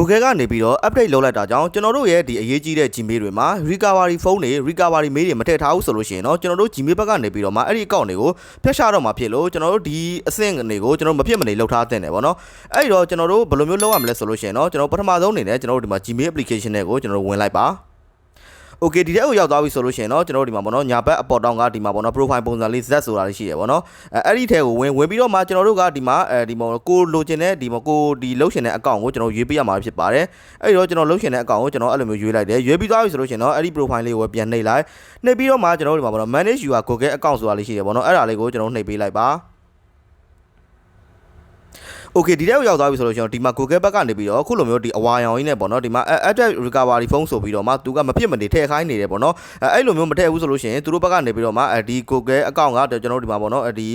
Google ကနေပြီးတော့ update လုပ်လိုက်တာကြောင့်ကျွန်တော်တို့ရဲ့ဒီအရေးကြီးတဲ့ Gmail တွေမှာ recovery phone တွေ recovery mail တွေမထည့်ထားဘူးဆိုလို့ရှိရင်တော့ကျွန်တော်တို့ Gmail ဘက်ကနေပြီးတော့မှအဲ့ဒီ account တွေကိုဖျက်ရှားတော့မှာဖြစ်လို့ကျွန်တော်တို့ဒီအဆင့်တွေကိုကျွန်တော်တို့မဖြစ်မနေလုပ်ထားတဲ့တယ်ပေါ့နော်အဲ့ဒီတော့ကျွန်တော်တို့ဘယ်လိုမျိုးလုပ်ရမလဲဆိုလို့ရှိရင်တော့ကျွန်တော်ပထမဆုံးအနေနဲ့ကျွန်တော်တို့ဒီမှာ Gmail application တွေကိုကျွန်တော်တို့ဝင်လိုက်ပါ Okay ဒီတဲ့ကိုရောက်သွားပြီဆိုလို့ရှိရင်တော့ကျွန်တော်တို့ဒီမှာပေါ့နော်ညာဘက်အပေါ်တောင်ကဒီမှာပေါ့နော် profile ပုံစံလေး Z ဆိုတာလေးရှိတယ်ပေါ့နော်အဲအဲ့ဒီထဲကိုဝင်ဝင်ပြီးတော့မှကျွန်တော်တို့ကဒီမှာအဲဒီမှာကိုလိုချင်တဲ့ဒီမှာကိုဒီလုတ်ရှင်တဲ့အကောင့်ကိုကျွန်တော်ရွေးပေးရမှာဖြစ်ပါတယ်အဲ့ဒီတော့ကျွန်တော်လုတ်ရှင်တဲ့အကောင့်ကိုကျွန်တော်အဲ့လိုမျိုးရွေးလိုက်တယ်ရွေးပြီးသွားပြီဆိုလို့ရှိရင်တော့အဲ့ဒီ profile လေးကိုပြန်နှိပ်လိုက်နှိပ်ပြီးတော့မှကျွန်တော်တို့ဒီမှာပေါ့နော် manage your Google account ဆိုတာလေးရှိတယ်ပေါ့နော်အဲ့ဒါလေးကိုကျွန်တော်နှိပ်ပေးလိုက်ပါ Okay ဒီတဲ့ကိုရောက်သွားပြီဆိုလို့ရှိရင်ဒီမှာ Google ဘက်ကနေပြီးတော့အခုလိုမျိုးဒီအဝါရောင်ကြီးနဲ့ပေါ့နော်ဒီမှာ Address Recovery Phone ဆိုပြီးတော့မှသူကမဖြစ်မနေထည့်ခိုင်းနေတယ်ပေါ့နော်အဲအဲ့လိုမျိုးမထည့်ဘူးဆိုလို့ရှိရင်သူတို့ဘက်ကနေပြီးတော့မှဒီ Google account ကကျွန်တော်တို့ဒီမှာပေါ့နော်ဒီ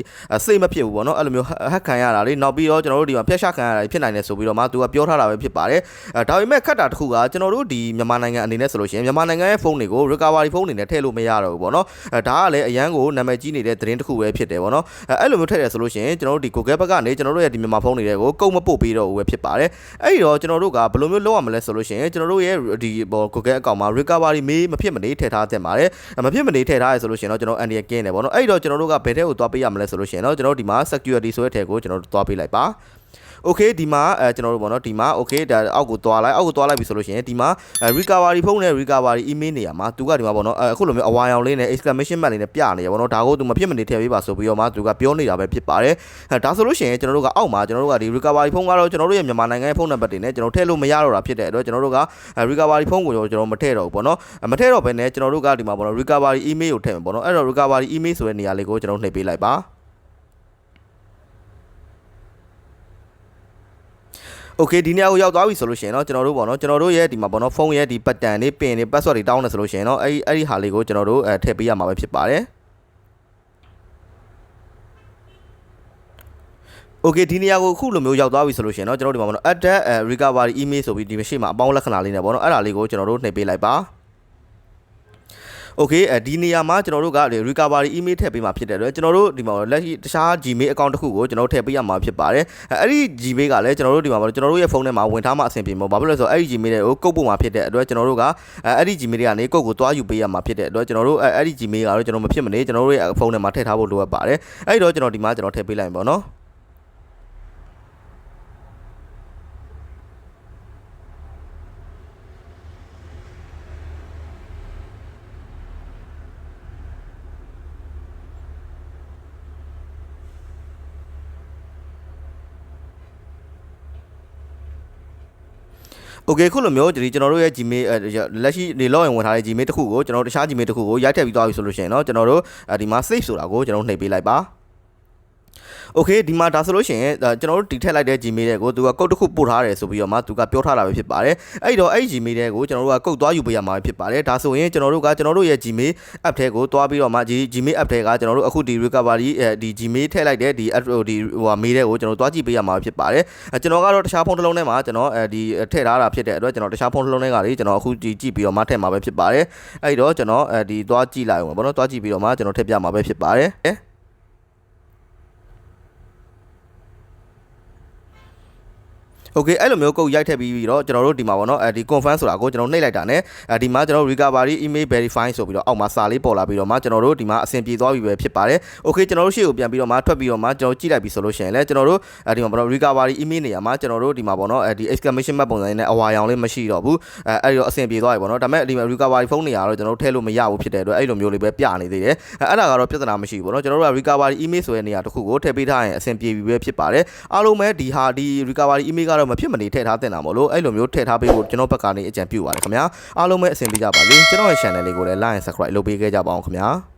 စိတ်မဖြစ်ဘူးပေါ့နော်အဲ့လိုမျိုး hack ခံရတာလေနောက်ပြီးတော့ကျွန်တော်တို့ဒီမှာဖျက်ရှားခံရတာဖြစ်နိုင်တယ်ဆိုပြီးတော့မှသူကပြောထားတာပဲဖြစ်ပါတယ်အဲဒါပေမဲ့ခက်တာတစ်ခုကကျွန်တော်တို့ဒီမြန်မာနိုင်ငံအနေနဲ့ဆိုလို့ရှိရင်မြန်မာနိုင်ငံရဲ့ဖုန်းတွေကို recovery ဖုန်းအနေနဲ့ထည့်လို့မရတော့ဘူးပေါ့နော်အဲဒါကလည်းအရန်ကိုနာမည်ကြီးနေတဲ့သတင်းတစ်ခုပဲဖြစ်တယ်ပေါ့နော်အဲအဲ့လိုမျိုးထည့်တယ်ဆိုလို့ရှိရင်ကျွန်တော်တို့ဒီ Google ဘက်ကနေကျွန်တော်တို့ရဲ့ဒီမြန်မာဖုန်းတွေကိုကုတ်မပို့ပေးတော့ဘူးပဲဖြစ်ပါတယ်အဲ့ဒီတော့ကျွန်တော်တို့ကဘယ်လိုမျိုးလုပ်ရမလဲဆိုလို့ရှိရင်ကျွန်တော်တို့ရဲ့ဒီဘော Google account မှာ recovery မေးမဖြစ်မနေထည့်ထားတဲ့ပါတယ်မဖြစ်မနေထည့်ထားရဆိုလို့ရှိရင်တော့ကျွန်တော် Andy ကင်းတယ်ပေါ့နော်အဲ့ဒီတော့ကျွန်တော်တို့ကဘယ်တဲ့ကိုသွားပေးရမလဲဆိုလို့ရှိရင်တော့ကျွန်တော်တို့ဒီမှာ security ဆိုတဲ့ထဲကိုကျွန်တော်တို့သွားပေးလိုက်ပါ okay ဒီမှာအဲကျွန်တော်တို့ပေါ့နော်ဒီမှာ okay ဒါအောက်ကိုသွားလိုက်အောက်ကိုသွားလိုက်ပြီဆိုလို့ရှိရင်ဒီမှာ recovery ဖုန်းနဲ့ recovery email နေရာမှာသူကဒီမှာပေါ့နော်အခုလိုမျိုးအဝါရောင်လေးနဲ့ exclamation mark လေးနဲ့ပြနေရပေါ့နော်ဒါကိုသူမဖြစ်မနေထည့်ပေးပါဆိုပြီးတော့မှသူကပြောနေတာပဲဖြစ်ပါတယ်အဲဒါဆိုလို့ရှိရင်ကျွန်တော်တို့ကအောက်မှာကျွန်တော်တို့ကဒီ recovery ဖုန်းကတော့ကျွန်တော်တို့ရဲ့မြန်မာနိုင်ငံရဲ့ဖုန်းနံပါတ်တွေနဲ့ကျွန်တော်ထည့်လို့မရတော့တာဖြစ်တဲ့အတွက်ကျွန်တော်တို့က recovery ဖုန်းကိုကျွန်တော်မထည့်တော့ဘူးပေါ့နော်မထည့်တော့ဘဲနဲ့ကျွန်တော်တို့ကဒီမှာပေါ့နော် recovery email ကိုထည့်မယ်ပေါ့နော်အဲ့တော့ recovery email ဆိုတဲ့နေရာလေးကိုကျွန်တော်နှိပ်ပေးလိုက်ပါ Okay ဒီနေရာကိုရောက်သွားပြီဆိုလို့ရှိရင်တော့ကျွန်တော်တို့ပေါ့နော်ကျွန်တော်တို့ရဲ့ဒီမှာပေါ့နော်ဖုန်းရဲ့ဒီ pattern တွေ pin တွေ password တွေတောင်းနေဆိုလို့ရှိရင်တော့အဲ့ဒီအဲ့ဒီဟာလေးကိုကျွန်တော်တို့အဲထည့်ပေးရမှာပဲဖြစ်ပါတယ် Okay ဒီနေရာကိုအခုလိုမျိုးရောက်သွားပြီဆိုလို့ရှိရင်တော့ကျွန်တော်တို့ဒီမှာပေါ့နော် address recovery email ဆိုပြီးဒီမရှိမှာအပေါင်းလက္ခဏာလေးနဲ့ပေါ့နော်အဲ့ဒါလေးကိုကျွန်တော်တို့နှိပ်ပေးလိုက်ပါ Okay အဲဒီနေရာမှာကျွန်တော်တို့က recovery email ထည့်ပေးမှာဖြစ်တဲ့အတွက်ကျွန်တော်တို့ဒီမှာလက်ရှိတခြား Gmail account တစ်ခုကိုကျွန်တော်တို့ထည့်ပေးရမှာဖြစ်ပါတယ်အဲအဲ့ဒီ Gmail ကလည်းကျွန်တော်တို့ဒီမှာကျွန်တော်တို့ရဲ့ဖုန်းထဲမှာဝင်ထားမှအဆင်ပြေမှာဘာဖြစ်လို့လဲဆိုတော့အဲ့ဒီ Gmail တွေကိုကုတ်ပို့မှာဖြစ်တဲ့အတွက်ကျွန်တော်တို့ကအဲ့ဒီ Gmail တွေကနေကုတ်ကိုသွားယူပေးရမှာဖြစ်တဲ့အတွက်ကျွန်တော်တို့အဲ့ဒီ Gmail ကတော့ကျွန်တော်မဖြစ်မနေကျွန်တော်တို့ရဲ့ဖုန်းထဲမှာထည့်ထားဖို့လိုအပ်ပါတယ်အဲ့တော့ကျွန်တော်ဒီမှာကျွန်တော်ထည့်ပေးလိုက်မယ်ပေါ့နော် โอเคခုလိုမျိုးဒီကျွန်တော်တို့ရဲ့ Gmail လက်ရှိနေ login ဝင်ထားတဲ့ Gmail တစ်ခုကိုကျွန်တော်တို့တခြား Gmail တစ်ခုကိုရိုက်ထည့်ပြီးသွားပြီဆိုလို့ရှိရင်เนาะကျွန်တော်တို့ဒီမှာ save ဆိုတာကိုကျွန်တော်နှိပ်ပေးလိုက်ပါ โอเคဒီမှာဒါဆိုလို့ရှိရင်ကျွန်တော်တို့တီထည့်လိုက်တဲ့ Gmail တွေကိုသူကကုတ်တစ်ခုပို့ထားတယ်ဆိုပြီးတော့မှသူကပြောထားတာပဲဖြစ်ပါတယ်အဲ့တော့အဲ့ Gmail တွေကိုကျွန်တော်တို့ကကုတ်သွားယူပေးရမှာဖြစ်ပါတယ်ဒါဆိုရင်ကျွန်တော်တို့ကကျွန်တော်တို့ရဲ့ Gmail app ထဲကိုသွားပြီးတော့မှဒီ Gmail app ထဲကကျွန်တော်တို့အခုဒီ recovery ဒီ Gmail ထည့်လိုက်တဲ့ဒီ app ဒီဟိုဟာ mail တွေကိုကျွန်တော်သွားကြည့်ပေးရမှာဖြစ်ပါတယ်ကျွန်တော်ကတော့တခြားဖုန်းတစ်လုံးထဲမှာကျွန်တော်အဲဒီထည့်ထားတာဖြစ်တဲ့အတွက်ကျွန်တော်တခြားဖုန်းတစ်လုံးထဲကလေကျွန်တော်အခုကြည့်ကြည့်ပြီးတော့မှထည့်မှာပဲဖြစ်ပါတယ်အဲ့တော့ကျွန်တော်အဲဒီသွားကြည့်လိုက်အောင်ပေါ့နော်သွားကြည့်ပြီးတော့မှကျွန်တော်ထည့်ပြမှာပဲဖြစ်ပါတယ် โอเคအဲ့လိုမျိုးကုတ်ရိုက်ထည့်ပြီးပြီးတော့ကျွန်တော်တို့ဒီမှာပေါ့နော်အဲဒီ confirm ဆိုတာကိုကျွန်တော်နှိပ်လိုက်တာ ਨੇ အဲဒီမှာကျွန်တော် recovery email verify ဆိုပြီးတော့အောက်မှာစာလေးပေါ်လာပြီးတော့မှကျွန်တော်တို့ဒီမှာအဆင်ပြေသွားပြီပဲဖြစ်ပါတယ်โอเคကျွန်တော်တို့ရှေ့ကိုပြန်ပြီးတော့မှထွက်ပြီးတော့မှကျွန်တော်ကြည့်လိုက်ပြီဆိုလို့ရှိရင်လည်းကျွန်တော်တို့အဲဒီမှာပေါ့နော် recovery email နေရာမှာကျွန်တော်တို့ဒီမှာပေါ့နော်အဲဒီ exclamation mark ပုံစံနဲ့အဝါရောင်လေးမရှိတော့ဘူးအဲအဲ့ဒီတော့အဆင်ပြေသွားပြီပေါ့နော်ဒါပေမဲ့ဒီမှာ recovery phone နေရာတော့ကျွန်တော်တို့ထည့်လို့မရဘူးဖြစ်တဲ့အတွက်အဲ့လိုမျိုးလေးပဲပြနေသေးတယ်အဲ့ဒါကတော့ပြဿနာမရှိဘူးပေါ့နော်ကျွန်တော်တို့က recovery email ဆိုတဲ့နေရာတစ်ခုကိုထည့်ပေးထားရင်အဆင်ပြေပြီပဲဖြစ်ပါတယ်အားလုံးပဲဒီဟာဒီ recovery email ာ့ကတော့မဖြစ်မနေထည့်ထားတင်တာမလို့အဲ့လိုမျိုးထည့်ထားပေးဖို့ကျွန်တော်ဘက်ကနေအကြံပြုပါတယ်ခင်ဗျာအားလုံးပဲအဆင်ပြေကြပါစေကျွန်တော်ရဲ့ channel လေးကိုလည်း like and subscribe လုပ်ပေးခဲ့ကြပါအောင်ခင်ဗျာ